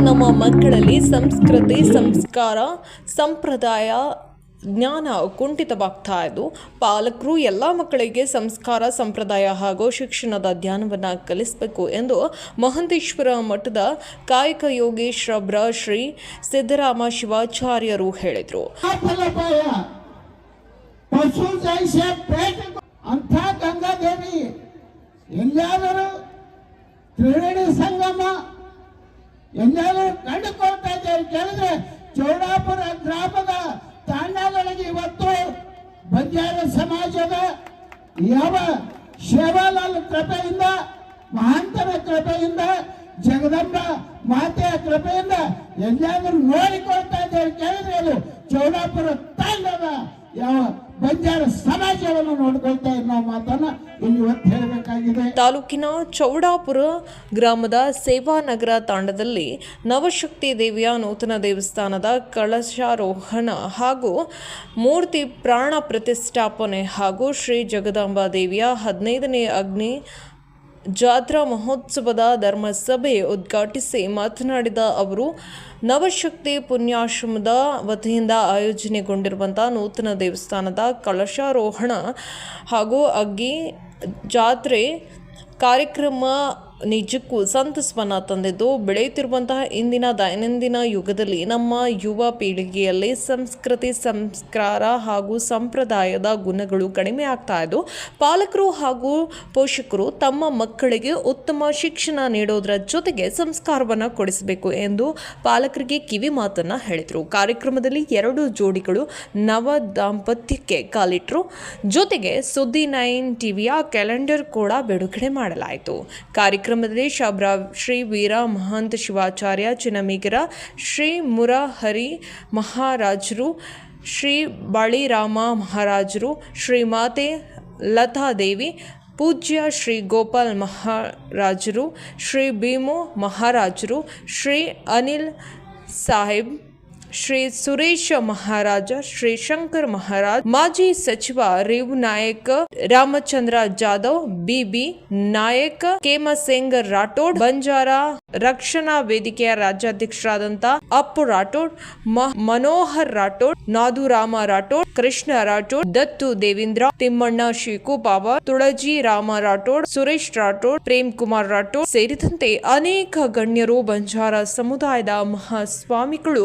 ನಮ್ಮ ಮಕ್ಕಳಲ್ಲಿ ಸಂಸ್ಕೃತಿ, ಸಂಸ್ಕಾರ, ಸಂಪ್ರದಾಯ, ಜ್ಞಾನ ಕುಂಠಿತವಾಗ್ತಾ ಇದ್ದು, ಪಾಲಕರು ಎಲ್ಲ ಮಕ್ಕಳಿಗೆ ಸಂಸ್ಕಾರ, ಸಂಪ್ರದಾಯ ಹಾಗೂ ಶಿಕ್ಷಣದ ಧ್ಯಾನವನ್ನು ಕಲಿಸಬೇಕು ಎಂದು ಮಹಂತೇಶ್ವರ ಮಠದ ಕಾಯಕ ಯೋಗೇಶ್ವರ ಶ್ರೀ ಸಿದ್ದರಾಮ ಶಿವಾಚಾರ್ಯರು ಹೇಳಿದರು. ಫಲಪಾಯ ಎಲ್ಲಾದರೂ ಕಂಡುಕೊಳ್ತಾ ಇದ್ದೇವೆ ಕೇಳಿದ್ರೆ ಚೌಡಾಪುರ ಗ್ರಾಮದ ತಾಂಡಗಳಿಗೆ ಇವತ್ತು ಬಂಜಾರ ಸಮಾಜದ ಯಾವ ಶೇವಾಲಾಲ್ ಕೃಪೆಯಿಂದ, ಮಹಾಂತರ ಕೃಪೆಯಿಂದ, ಜಗದಂಬ ಮಾತೆಯ ಕೃಪೆಯಿಂದ ಎಲ್ಲಾದ್ರೂ ನೋಡಿಕೊಳ್ತಾ ಇದ್ದೇವೆ ಕೇಳಿದ್ರೆ ಅದು ಚೌಡಾಪುರ ತಾಂಡದ ತಾಲೂಕಿನ ಚೌಡಾಪುರ ಗ್ರಾಮದ ಸೇವಾನಗರ ತಾಂಡದಲ್ಲಿ ನವಶಕ್ತಿ ದೇವಿಯ ನೂತನ ದೇವಸ್ಥಾನದ ಕಳಶಾರೋಹಣ ಹಾಗೂ ಮೂರ್ತಿ ಪ್ರಾಣ ಪ್ರತಿಷ್ಠಾಪನೆ ಹಾಗೂ ಶ್ರೀ ಜಗದಾಂಬಾ ದೇವಿಯ ಹದಿನೈದನೇ ಅಗ್ನಿ ಜಾತ್ರಾ ಮಹೋತ್ಸವದ ಧರ್ಮಸಭೆ ಉದ್ಘಾಟಿಸಿ ಮಾತನಾಡಿದ ಅವರು, ನವಶಕ್ತಿ ಪುಣ್ಯಾಶ್ರಮದ ವತಿಯಿಂದ ಆಯೋಜನೆಗೊಂಡಿರುವಂಥ ನೂತನ ದೇವಸ್ಥಾನದ ಕಳಶಾರೋಹಣ ಹಾಗೂ ಅಗ್ಗಿ ಜಾತ್ರೆ ಕಾರ್ಯಕ್ರಮ ನಿಜಕ್ಕೂ ಸಂತಸವನ್ನು ತಂದಿದ್ದು ಬೆಳೆಯುತ್ತಿರುವಂತಹ ಇಂದಿನ ದೈನಂದಿನ ಯುಗದಲ್ಲಿ ನಮ್ಮ ಯುವ ಪೀಳಿಗೆಯಲ್ಲಿ ಸಂಸ್ಕೃತಿ, ಸಂಸ್ಕಾರ ಹಾಗೂ ಸಂಪ್ರದಾಯದ ಗುಣಗಳು ಕಡಿಮೆ ಆಗ್ತಾ ಇದ್ದು, ಪಾಲಕರು ಹಾಗೂ ಪೋಷಕರು ತಮ್ಮ ಮಕ್ಕಳಿಗೆ ಉತ್ತಮ ಶಿಕ್ಷಣ ನೀಡೋದರ ಜೊತೆಗೆ ಸಂಸ್ಕಾರವನ್ನು ಕೊಡಿಸಬೇಕು ಎಂದು ಪಾಲಕರಿಗೆ ಕಿವಿ ಮಾತನ್ನು ಹೇಳಿದರು. ಕಾರ್ಯಕ್ರಮದಲ್ಲಿ ಎರಡು ಜೋಡಿಗಳು ನವ ದಾಂಪತ್ಯಕ್ಕೆ ಕಾಲಿಟ್ಟರು ಜೊತೆಗೆ ಸುದ್ದಿ ನೈನ್ ಟಿವಿಯ ಕ್ಯಾಲೆಂಡರ್ ಕೂಡ ಬಿಡುಗಡೆ ಮಾಡಲಾಯಿತು. ಕಾರ್ಯಕ್ರಮದಲ್ಲಿ ಶಬ್ರ ಶ್ರೀ ವೀರ ಮಹಂತ ಶಿವಾಚಾರ್ಯ ಚಿನ್ನಮಿಗರ ಶ್ರೀ ಮುರಹರಿ ಮಹಾರಾಜರು ಶ್ರೀ ಬಳಿರಾಮ ಮಹಾರಾಜರು ಶ್ರೀಮಾತೆ ಲತಾದೇವಿ ಪೂಜ್ಯ ಶ್ರೀ ಗೋಪಾಲ್ ಮಹಾರಾಜರು ಶ್ರೀ ಭೀಮು ಮಹಾರಾಜರು ಶ್ರೀ ಅನಿಲ್ ಸಾಹೇಬ್ ಶ್ರೀ ಸುರೇಶ ಮಹಾರಾಜ, ಶ್ರೀ ಶಂಕರ್ ಮಹಾರಾಜ್, ಮಾಜಿ ಸಚಿವ ರೇವ್ ನಾಯಕ್ ರಾಮಚಂದ್ರ ಜಾಧವ್, ಬಿಬಿ ನಾಯಕ್ ಕೇಮಸೇಂಗ್ ರಾಠೋಡ್, ಬಂಜಾರ ರಕ್ಷಣಾ ವೇದಿಕೆಯ ರಾಜ್ಯಾಧ್ಯಕ್ಷರಾದಂತಹ ಅಪ್ಪು ರಾಠೋಡ್ ಮನೋಹರ್ ರಾಠೋಡ್, ನಾದುರಾಮ ರಾಠೋಡ್, ಕೃಷ್ಣ ರಾಠೋಡ್, ದತ್ತು ದೇವೇಂದ್ರ, ತಿಮ್ಮಣ್ಣ ಶಿಕೋಪಾವ ತುಳಜಿ ರಾಮ ರಾಠೋಡ್, ಸುರೇಶ್ ರಾಠೋಡ್, ಪ್ರೇಮ್ ಕುಮಾರ್ ರಾಠೋಡ್ ಸೇರಿದಂತೆ ಅನೇಕ ಗಣ್ಯರು ಬಂಜಾರ ಸಮುದಾಯದ ಮಹಾಸ್ವಾಮಿಗಳು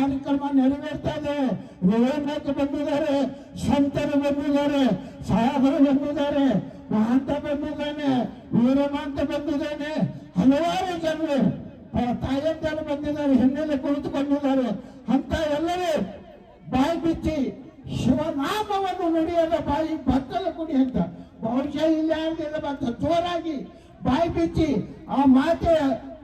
ಕಾರ್ಯಕ್ರಮ ನೆರವೇರ್ತಾ ಇದೆ ವಿವೇಕ ಬಂದಿದ್ದಾರೆ ಸಂತರು ಬಂದಿದ್ದಾರೆ ಸಾಹೇಬರು ಬಂದಿದ್ದಾರೆ ಮಹಾಂತ ಬಂದಿದ್ದಾನೆ, ವೀರಮಾಂತ ಬಂದಿದ್ದಾನೆ. ಹಲವಾರು ಜನರು ತಾಯಂದರು ಬಂದಿದ್ದಾರೆ, ಹಿನ್ನೆಲೆ ಕುಳಿತುಕೊಂಡಿದ್ದಾರೆ. ಅಂತ ಎಲ್ಲರೂ ಬಾಯಿ ಬಿಚ್ಚಿ ಶಿವನಾಮವನ್ನು ನುಡಿಯದ ಬಾಯಿ ಬತ್ತಲು ಕುಡಿ ಅಂತ. ಬಹುಶಃ ಇಲ್ಲ ಅಂತ ಜೋರಾಗಿ ಬಾಯಿ ಬಿಚ್ಚಿ ಆ ಮಾತೆ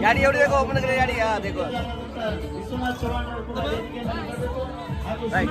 やりよりでこう、このぐらいやりやで。はい